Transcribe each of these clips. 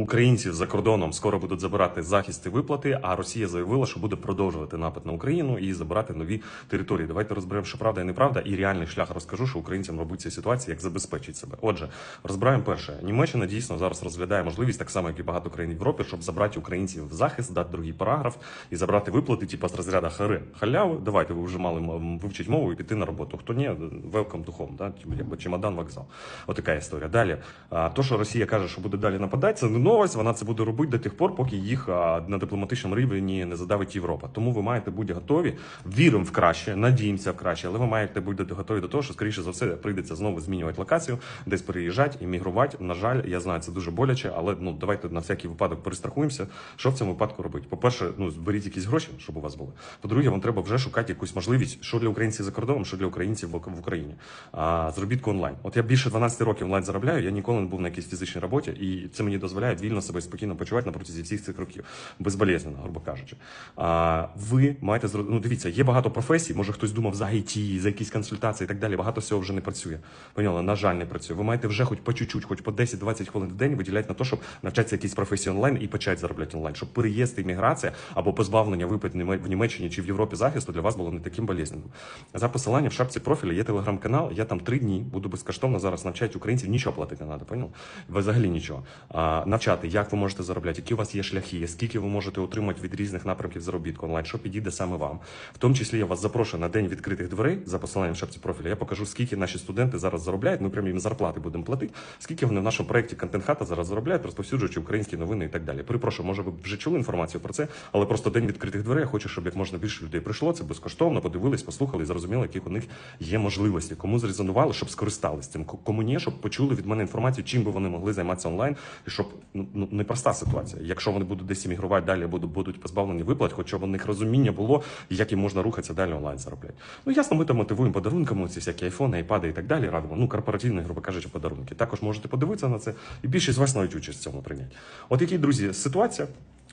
українців за кордоном скоро будуть забирати захист і виплати. А Росія заявила, що буде продовжувати напад на Україну і забирати нові території. Давайте розберемо, що правда і неправда, і реальний шлях розкажу, що українцям робить цій ситуації, як забезпечить себе. Отже, розбираємо перше. Німеччина дійсно зараз розглядає можливість, так само як і багато країн Європи, щоб забрати українців в захист, дати другий параграф і забрати виплати, типу з розряду хари халяви. Давайте ви вже мали вивчить мову і піти на роботу. Хто ні, welcome to home, да? типу, якби чемодан вокзал. Отака історія. Далі, а, то, що Росія каже, що буде далі нападати, це не новость. Вона це буде робити до тих пор, поки їх на дипломатичному рівні не задавить Європа. Тому ви маєте бути готові. Віримо в краще, надіємося в краще, але ви маєте бути готові до того, що скоріше за все прийдеться знову змінювати локацію, десь переїжджати, іммігрувати. На жаль, я знаю, це дуже боляче, але ну давайте на всякий випадок перестрахуємося. Що в цьому випадку робити? По-перше, ну зберіть якісь гроші, щоб у вас були. По-друге, вам треба вже шукати якусь можливість, що для українців за кордоном, що для українців в Україні. А заробітку онлайн. От я більше 12 років онлайн заробляю. Я ніколи не був на якійсь фізичній роботі, і це мені дозволяє вільно себе спокійно почувати на протязі всіх цих років, безболезненно, грубо кажучи. А ви маєте зро- ну, дивіться, є багато професій. Може хтось думав за IT, за якісь консультації і так далі. Багато всього вже не працює. Поняли? На жаль, не працює. Ви маєте вже хоч по чуть-чуть, хоч по 10-20 хвилин в день виділяти на те, щоб навчатися якісь професії онлайн і почати заробляти онлайн, щоб переїзд, імміграція або позбавлення виплат в Німеччині чи в Європі захисту для вас було не таким болезненним. За посиланням в шапці профіля є телеграм-канал. Я там три дні буду безкоштовно зараз навчати українців. Нічого платити не треба, поняв? Взагалі нічого. А, навчати, як ви можете заробляти, які у вас є шляхи, скільки ви можете отримати від різних напрямків заробітку онлайн, що підійде саме вам. В тому числі я вас запрошую на день відкритих дверей за посиланням в шапці профіля. Я покажу, скільки наші студенти зараз заробляють. Ми прямо їм зарплати будемо платити. Скільки вони в нашому проєкті контент хата зараз заробляють, розповсюджуючи українські новини і так далі. Перепрошую, може ви вже чули інформацію про це, але просто день відкритих дверей. Я хочу, щоб як можна більше людей прийшло. Це безкоштовно, подивились, послухали зрозуміли, яких у них є можливості. Кому зрезонували, щоб скористались цим. Ко- Кому ні, щоб почули від мене інформацію, чим би вони могли займатися онлайн, і щоб ну ну, непроста ситуація. Якщо вони будуть десь іммігрувати далі, будуть будуть позбавлені виплат, хоча у них розуміння було, як їм можна рухатися далі онлайн заробляти. Ну ясно, ми там мотивуємо подарунками, ці всякі айфони, айпади і так далі. Радимо. Ну корпоративні, грубо кажучи, подарунки. Також можете подивитися на це, і більшість з вас навіть участь в цьому прийняти. От які друзі, ситуація.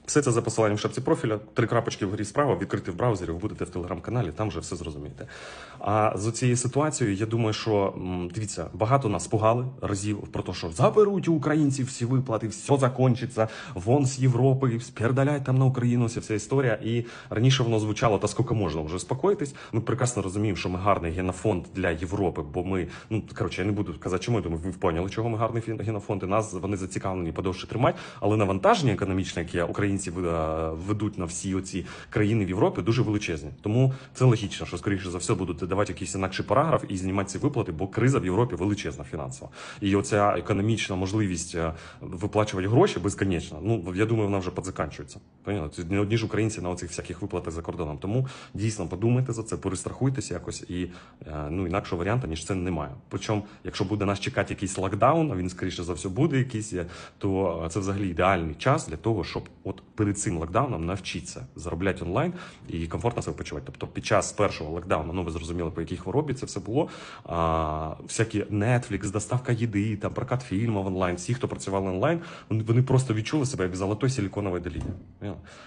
Все це за посиланням в шапці профіля, три крапочки вгорі справа, відкрити в браузері, ви будете в телеграм-каналі, там вже все зрозумієте. А з цією ситуацією, я думаю, що дивіться, багато нас пугали разів про те, що заберуть у українців всі виплати, все закончиться, вон з Європи, спердалять там на Україну, вся ця історія. І раніше воно звучало, та скільки можна вже спокоїтись. Ми прекрасно розуміємо, що ми гарний генофонд для Європи, бо ми, ну коротше, я не буду казати, чому я думаю, ви поняли, чого ми гарний генофонд, і нас вони зацікавлені подовше тримати, але навантаження економічне, яке українці е, ведуть на всі оці країни в Європі, дуже величезні. Тому це логічно, що скоріше за все будуть давати якийсь інакший параграф і знімати ці виплати, бо криза в Європі величезна фінансова. І оця економічна можливість е, виплачувати гроші безконечно. Ну я думаю, вона вже підзаканчується. Поняли? Не одні ж українці на оцих всяких виплатах за кордоном. Тому дійсно подумайте за це, перестрахуйтеся якось і е, ну інакшого варіанту, ніж це немає. Причому, якщо буде нас чекати якийсь локдаун, а він скоріше за все буде якийсь, то це взагалі ідеальний час для того, щоб от перед цим локдауном навчитися заробляти онлайн і комфортно себе почувати. Тобто під час першого локдауну, ну ви зрозуміли, по якій хворобі це все було. А, всякі Netflix, доставка їди, там прокат фільмів онлайн, всі, хто працювали онлайн, вони, просто відчули себе як в золотой силіконовій доліні.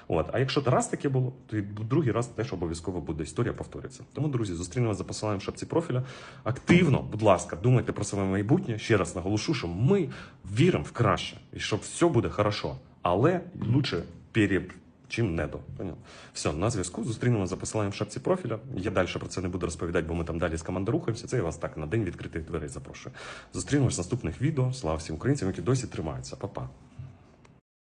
От. А якщо раз таке було, то і другий раз теж обов'язково буде історія повториться. Тому, друзі, зустрінемося за посиланням шапці профіля. Активно, будь ласка, думайте про своє майбутнє. Ще раз наголошу, що ми віримо в краще і що все буде хорошо. Але лучше перед чим не до. Поняв? Все, на зв'язку. зустрінемо за посиланням в шапці профіля. Я далі про це не буду розповідати, бо ми там далі з командою рухаємося. Це я вас так на день відкритих дверей запрошую. Зустрінемось в наступних відео. Слава всім українцям, які досі тримаються. Па-па.